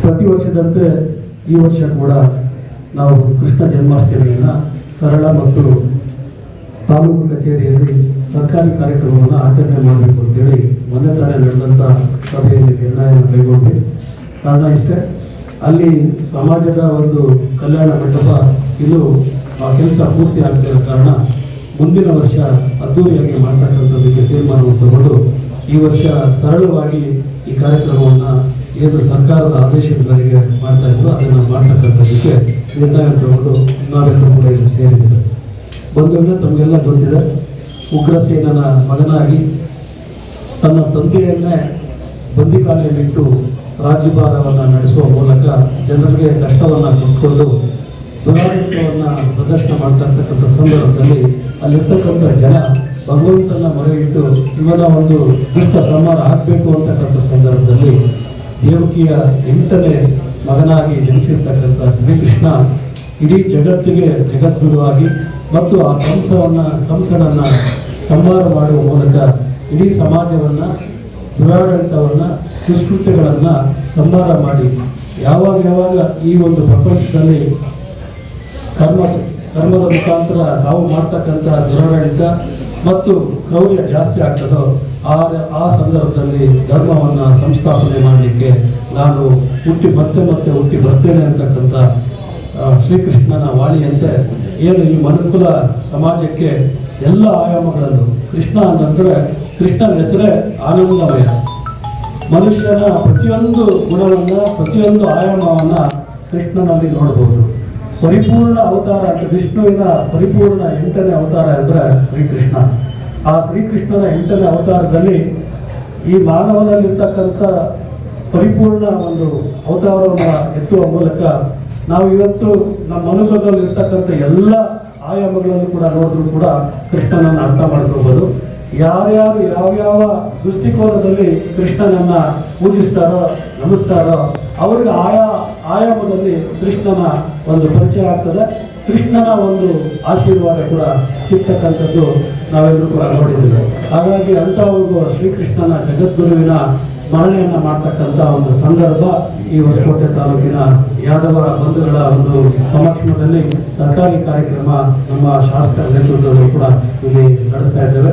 ಪ್ರತಿ ವರ್ಷದಂತೆ ಈ ವರ್ಷ ಕೂಡ ನಾವು ಕೃಷ್ಣ ಜನ್ಮಾಷ್ಟಮಿಯನ್ನು ಸರಳ ಮತ್ತು ತಾಲೂಕು ಕಚೇರಿಯಲ್ಲಿ ಸರ್ಕಾರಿ ಕಾರ್ಯಕ್ರಮವನ್ನು ಆಚರಣೆ ಮಾಡಬೇಕು ಅಂತೇಳಿ ಮೊನ್ನೆ ತಾನೇ ನಡೆದಂಥ ಸಭೆಯಲ್ಲಿ ನಿರ್ಣಯ ಕೈಗೊಂಡ್ವಿ ಕಾರಣ ಇಷ್ಟೇ, ಅಲ್ಲಿ ಸಮಾಜದ ಒಂದು ಕಲ್ಯಾಣ ಮಂಟಪ ಇದು ಆ ಕೆಲಸ ಪೂರ್ತಿ ಆಗ್ತಿರೋ ಕಾರಣ ಮುಂದಿನ ವರ್ಷ ಅದ್ದೂರಿಯಾಗಿ ಮಾಡ್ತಕ್ಕಂಥದ್ದಕ್ಕೆ ತೀರ್ಮಾನವನ್ನು ತಗೊಂಡು ಈ ವರ್ಷ ಸರಳವಾಗಿ ಈ ಕಾರ್ಯಕ್ರಮವನ್ನು ಏನು ಸರ್ಕಾರದ ಆದೇಶದ ಮೇರೆಗೆ ಮಾಡ್ತಾ ಇದ್ರು ಅದನ್ನು ಮಾಡ್ತಕ್ಕಂಥದ್ದಕ್ಕೆ ನಿರ್ಣಾಯಕ ತಗೊಂಡು ನಾವೆಲ್ಲರೂ ಕೂಡ ಇಲ್ಲಿ ಸೇರಿದ್ದೇವೆ. ಬಂಧುಗಳೇ ತಮಗೆಲ್ಲ ಗೊತ್ತಿದೆ ಉಗ್ರಸೇನನ ಮಗನಾಗಿ ತನ್ನ ತಂದೆಯನ್ನೇ ಬಂದಿಕಾಲೆಯಲ್ಲಿಟ್ಟು ರಾಜ್ಯಭಾರವನ್ನು ನಡೆಸುವ ಮೂಲಕ ಜನರಿಗೆ ಕಷ್ಟವನ್ನು ಕೊಟ್ಕೊಂಡು ದುರಾಡಳಿತವನ್ನು ಪ್ರದರ್ಶನ ಮಾಡ್ತಾ ಸಂದರ್ಭದಲ್ಲಿ ಅಲ್ಲಿರ್ತಕ್ಕಂಥ ಜನ ಭಗವಂತನ ಮೊರೆ ಇಟ್ಟು ಇವನ ಒಂದು ದುಷ್ಟ ಸಂಹಾರ ಆಗಬೇಕು ಅಂತಕ್ಕಂಥ ಸಂದರ್ಭದಲ್ಲಿ ದೇವಕಿಯ ಎಂಟನೇ ಮಗನಾಗಿ ಜನಿಸಿರ್ತಕ್ಕಂಥ ಶ್ರೀಕೃಷ್ಣ ಇಡೀ ಜಗತ್ತಿಗೆ ಜಗದ್ಗುರುವಾಗಿ ಮತ್ತು ಆ ಕಂಸವನ್ನು ಕಂಸನನ್ನು ಸಂಹಾರ ಮಾಡುವ ಮೂಲಕ ಇಡೀ ಸಮಾಜವನ್ನು ದುರಾಡಳಿತವನ್ನು, ದುಷ್ಕೃತ್ಯಗಳನ್ನು ಸಂಹಾರ ಮಾಡಿ. ಯಾವಾಗ ಯಾವಾಗ ಈ ಒಂದು ಪ್ರಪಂಚದಲ್ಲಿ ಕರ್ಮ, ಕರ್ಮದ ಮುಖಾಂತರ ನಾವು ಮಾಡ್ತಕ್ಕಂಥ ದುರಾಡಳಿತ ಮತ್ತು ಕ್ರೌರ್ಯ ಜಾಸ್ತಿ ಆಗ್ತದೋ ಆ ಆ ಸಂದರ್ಭದಲ್ಲಿ ಧರ್ಮವನ್ನು ಸಂಸ್ಥಾಪನೆ ಮಾಡಲಿಕ್ಕೆ ನಾನು ಹುಟ್ಟಿ ಮತ್ತೆ ಮತ್ತೆ ಹುಟ್ಟಿ ಬರ್ತೇನೆ ಅಂತಕ್ಕಂಥ ಶ್ರೀಕೃಷ್ಣನ ವಾಣಿಯಂತೆ ಏನು ಈ ಮನುಕುಲ ಸಮಾಜಕ್ಕೆ ಎಲ್ಲ ಆಯಾಮಗಳನ್ನು, ಕೃಷ್ಣ ಅಂತಂದರೆ ಕೃಷ್ಣನ ಹೆಸರೇ ಆನಂದಮಯ. ಮನುಷ್ಯನ ಪ್ರತಿಯೊಂದು ಗುಣವನ್ನು, ಪ್ರತಿಯೊಂದು ಆಯಾಮವನ್ನು ಕೃಷ್ಣನಲ್ಲಿ ನೋಡಬಹುದು ಪರಿಪೂರ್ಣ ಅವತಾರ ವಿಷ್ಣುವಿನ ಪರಿಪೂರ್ಣ ಎಂಟನೇ ಅವತಾರ ಅಂದರೆ ಶ್ರೀಕೃಷ್ಣ. ಆ ಶ್ರೀಕೃಷ್ಣನ ಎಂಟನೇ ಅವತಾರದಲ್ಲಿ ಈ ಮಾನವನಲ್ಲಿರ್ತಕ್ಕಂಥ ಪರಿಪೂರ್ಣ ಒಂದು ಅವತಾರವನ್ನು ಎತ್ತುವ ಮೂಲಕ ನಾವು ಇವತ್ತು ನಮ್ಮ ಅನುಭವದಲ್ಲಿರ್ತಕ್ಕಂಥ ಎಲ್ಲ ಆಯಾಮಗಳನ್ನು ಕೂಡ ನೋಡಿದ್ರು ಕೂಡ ಕೃಷ್ಣನನ್ನು ಅರ್ಥ ಮಾಡ್ಕೋಬಹುದು ಯಾರ್ಯಾರು ಯಾವ್ಯಾವ ದೃಷ್ಟಿಕೋನದಲ್ಲಿ ಕೃಷ್ಣನನ್ನ ಪೂಜಿಸ್ತಾರೋ, ನಮಿಸ್ತಾರೋ, ಅವ್ರಿಗೆ ಆಯಾ ಆಯಾಮದಲ್ಲಿ ಕೃಷ್ಣನ ಒಂದು ಪರಿಚಯ ಆಗ್ತದೆ. ಕೃಷ್ಣನ ಒಂದು ಆಶೀರ್ವಾದ ಕೂಡ ಸಿಗ್ತಕ್ಕಂಥದ್ದು ನಾವೆಲ್ಲರೂ ಕೂಡ ನೋಡಿದ್ದೇವೆ. ಹಾಗಾಗಿ ಅಂಥ ಒಂದು ಶ್ರೀಕೃಷ್ಣನ ಜಗದ್ಗುರುವಿನ ಸ್ಮರಣೆಯನ್ನು ಮಾಡ್ತಕ್ಕಂಥ ಒಂದು ಸಂದರ್ಭ ಈ ಹೊಸಕೋಟೆ ತಾಲೂಕಿನ ಯಾದವರ ಬಂಧುಗಳ ಒಂದು ಸಮಕ್ಷಮದಲ್ಲಿ ಸರ್ಕಾರಿ ಕಾರ್ಯಕ್ರಮ ನಮ್ಮ ಶಾಸಕರ ನೇತೃತ್ವದಲ್ಲಿ ಕೂಡ ಇಲ್ಲಿ ನಡೆಸ್ತಾ ಇದ್ದೇವೆ.